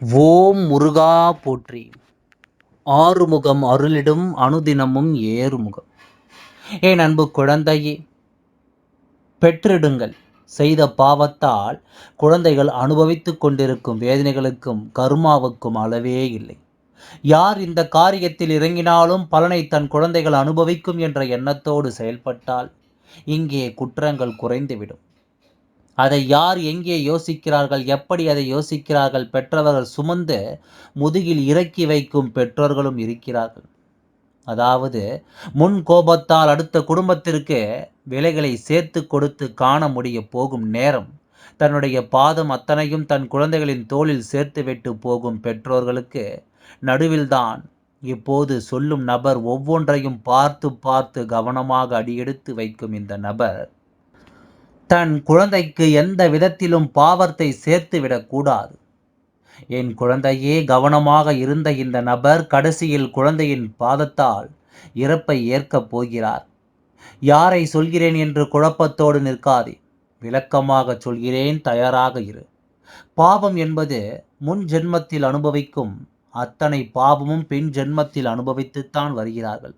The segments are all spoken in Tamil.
ஓம் முருகா போற்றி. ஆறுமுகம் அருளிடும் அனுதினமும் ஏறுமுகம். என் அன்பு குழந்தையே பெற்றிடுங்கள். செய்த பாவத்தால் குழந்தைகள் அனுபவித்துக் கொண்டிருக்கும் வேதனைகளுக்கும் கருமாவுக்கும் அளவே இல்லை. யார் இந்த காரியத்தில் இறங்கினாலும் பலனை தன் குழந்தைகள் அனுபவிக்கும் என்ற எண்ணத்தோடு செயல்பட்டால் இங்கே குற்றங்கள் குறைந்துவிடும். அதை யார் எங்கே யோசிக்கிறார்கள் எப்படி அதை யோசிக்கிறார்கள் பெற்றவர்கள் சுமந்து முதுகில் இறக்கி வைக்கும் பெற்றோர்களும் இருக்கிறார்கள். அதாவது முன் கோபத்தால் அடுத்த குடும்பத்திற்கு விலைகளை சேர்த்து கொடுத்து காண முடிய போகும் நேரம் தன்னுடைய பாதம் அத்தனையும் தன் குழந்தைகளின் தோளில் சேர்த்துவிட்டு போகும் பெற்றோர்களுக்கு நடுவில்தான் இப்போது சொல்லும் நபர் ஒவ்வொன்றையும் பார்த்து பார்த்து கவனமாக அடியெடுத்து வைக்கும் இந்த நபர். தன் குழந்தைக்கு எந்த விதத்திலும் பாவத்தை சேர்த்து விடக்கூடாது என் குழந்தையே கவனமாக இருந்த இந்த நபர் கடைசியில் குழந்தையின் பாதத்தால் இறப்பை ஏற்கப் போகிறார். யாரை சொல்கிறேன் என்று குழப்பத்தோடு நிற்காதே. விளக்கமாக சொல்கிறேன் தயாராக இரு. பாவம் என்பது முன் ஜென்மத்தில் அனுபவிக்கும் அத்தனை பாவமும் பின் ஜென்மத்தில் அனுபவித்துத்தான் வருகிறார்கள்.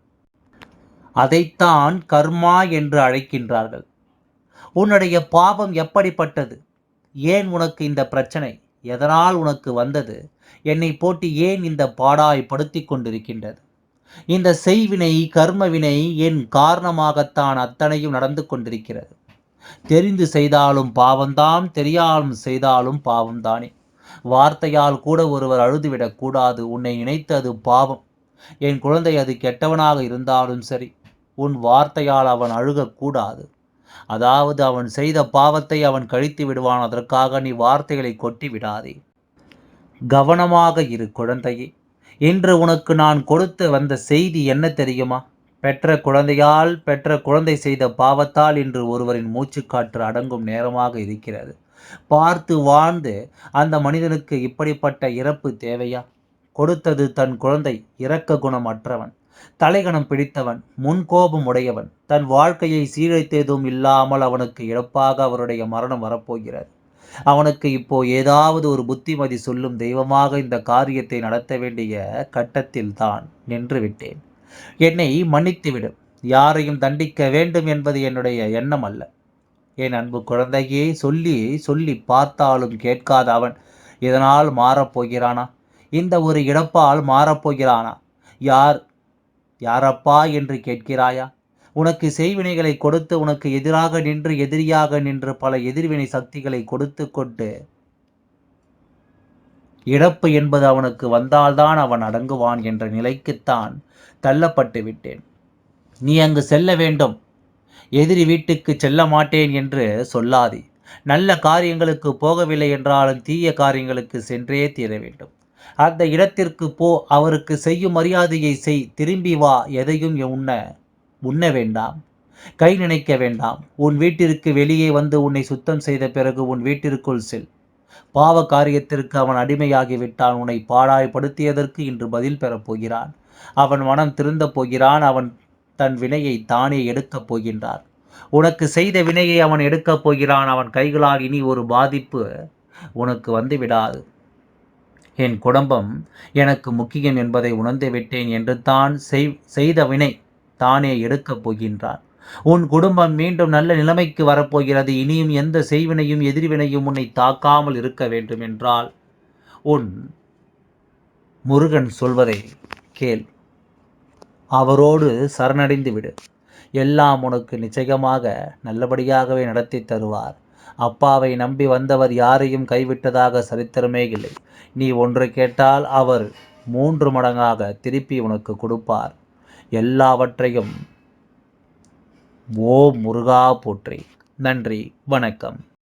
அதைத்தான் கர்மா என்று அழைக்கின்றார்கள். உன்னுடைய பாவம் எப்படிப்பட்டது? ஏன் உனக்கு இந்த பிரச்சனை? எதனால் உனக்கு வந்தது? என்னை போட்டி ஏன் இந்த பாடாய் படுத்தி கொண்டிருக்கின்றது? இந்த செய்வினை கர்மவினை என் காரணமாகத்தான் அத்தனையும் நடந்து கொண்டிருக்கிறது. தெரிந்து செய்தாலும் பாவம்தான் தெரியாலும் செய்தாலும் பாவம்தானே. வார்த்தையால் கூட ஒருவர் அழுதுவிடக்கூடாது உன்னை உன்னை நினைத்தது பாவம். என் குழந்தை அது கெட்டவனாக இருந்தாலும் சரி உன் வார்த்தையால் அவன் அழுகக்கூடாது அதாவது அவன் செய்த பாவத்தை அவன் கழித்து விடுவான் அதற்காக நீ வார்த்தைகளை கொட்டி விடாதே. கவனமாக இரு குழந்தையே இன்று உனக்கு நான் கொடுத்து வந்த செய்தி என்ன தெரியுமா? பெற்ற குழந்தையால் பெற்ற குழந்தை செய்த பாவத்தால் இன்று ஒருவரின் மூச்சுக்காற்று அடங்கும் நேரமாக இருக்கிறது. பார்த்து வாழ்ந்து அந்த மனிதனுக்கு இப்படிப்பட்ட இறப்பு தேவையா? கொடுத்தது தன் குழந்தை இரக்க குணமற்றவன். தலைகணம் பிடித்தவன் முன்கோபம் உடையவன். தன் வாழ்க்கையை சீரழித்ததும் இல்லாமல் அவனுக்கு இழப்பாக அவருடைய மரணம் வரப்போகிறது. அவனுக்கு இப்போ ஏதாவது ஒரு புத்திமதி சொல்லும் தெய்வமாக இந்த காரியத்தை நடத்த வேண்டிய கட்டத்தில் தான் நின்று விட்டேன். என்னை மன்னித்துவிடும் யாரையும் தண்டிக்க வேண்டும் என்பது என்னுடைய எண்ணம் அல்ல. என் அன்பு குழந்தையே சொல்லி சொல்லி பார்த்தாலும் கேட்காத அவன் இதனால் மாறப்போகிறானா? இந்த ஒரு இடப்பால் மாறப்போகிறானா? யார் யாரப்பா என்று கேட்கிறாயா? உனக்கு செய்வினைகளை கொடுத்து உனக்கு எதிராக நின்று எதிரியாக நின்று பல எதிர்வினை சக்திகளை கொடுத்து கொண்டு இழப்பு என்பது அவனுக்கு வந்தால்தான் அவன் அடங்குவான் என்ற நிலைக்குத்தான் தள்ளப்பட்டு விட்டேன். நீ அங்கு செல்ல வேண்டும். எதிரி வீட்டுக்கு செல்ல மாட்டேன் என்று சொல்லாதே. நல்ல காரியங்களுக்கு போகவில்லை என்றாலும் தீய காரியங்களுக்கு சென்றே தீர வேண்டும். அந்த இடத்திற்கு போ அவருக்கு செய்யும் மரியாதையை செய் திரும்பி வா எதையும் உண்ண உண்ண வேண்டாம். கை நினைக்க வேண்டாம். உன் வீட்டிற்கு வெளியே வந்து உன்னை சுத்தம் செய்த பிறகு உன் வீட்டிற்குள் செல். பாவ காரியத்திற்கு அவன் அடிமையாகிவிட்டான். உன்னை பாடாய்படுத்தியதற்கு இன்று பதில் பெறப் போகிறான். அவன் மனம் திருந்த போகிறான். அவன் தன் வினையை தானே எடுக்கப் போகின்றார் உனக்கு செய்த வினையை அவன் எடுக்கப் போகிறான். அவன் கைகளால் இனி ஒரு பாதிப்பு உனக்கு வந்து விடாது. என் குடும்பம் எனக்கு முக்கியம் என்பதை உணர்ந்து விட்டேன் என்று தான் செய்த வினை தானே எடுக்கப் போகின்றான். உன் குடும்பம் மீண்டும் நல்ல நிலைமைக்கு வரப்போகிறது. இனியும் எந்த செய்வினையும் எதிர்வினையும் உன்னை தாக்காமல் இருக்க வேண்டும் என்றால் உன் முருகன் சொல்வதை கேள். அவரோடு சரணடைந்து விடு. எல்லாம் உனக்கு நிச்சயமாக நல்லபடியாகவே நடத்தி தருவார். அப்பாவை நம்பி வந்தவர் யாரையும் கைவிட்டதாக சரித்திரமே இல்லை. நீ ஒன்று கேட்டால் அவர் மூன்று மடங்காக திருப்பி உனக்கு கொடுப்பார். எல்லாவற்றையும் ஓ முருகா போற்றி. நன்றி வணக்கம்.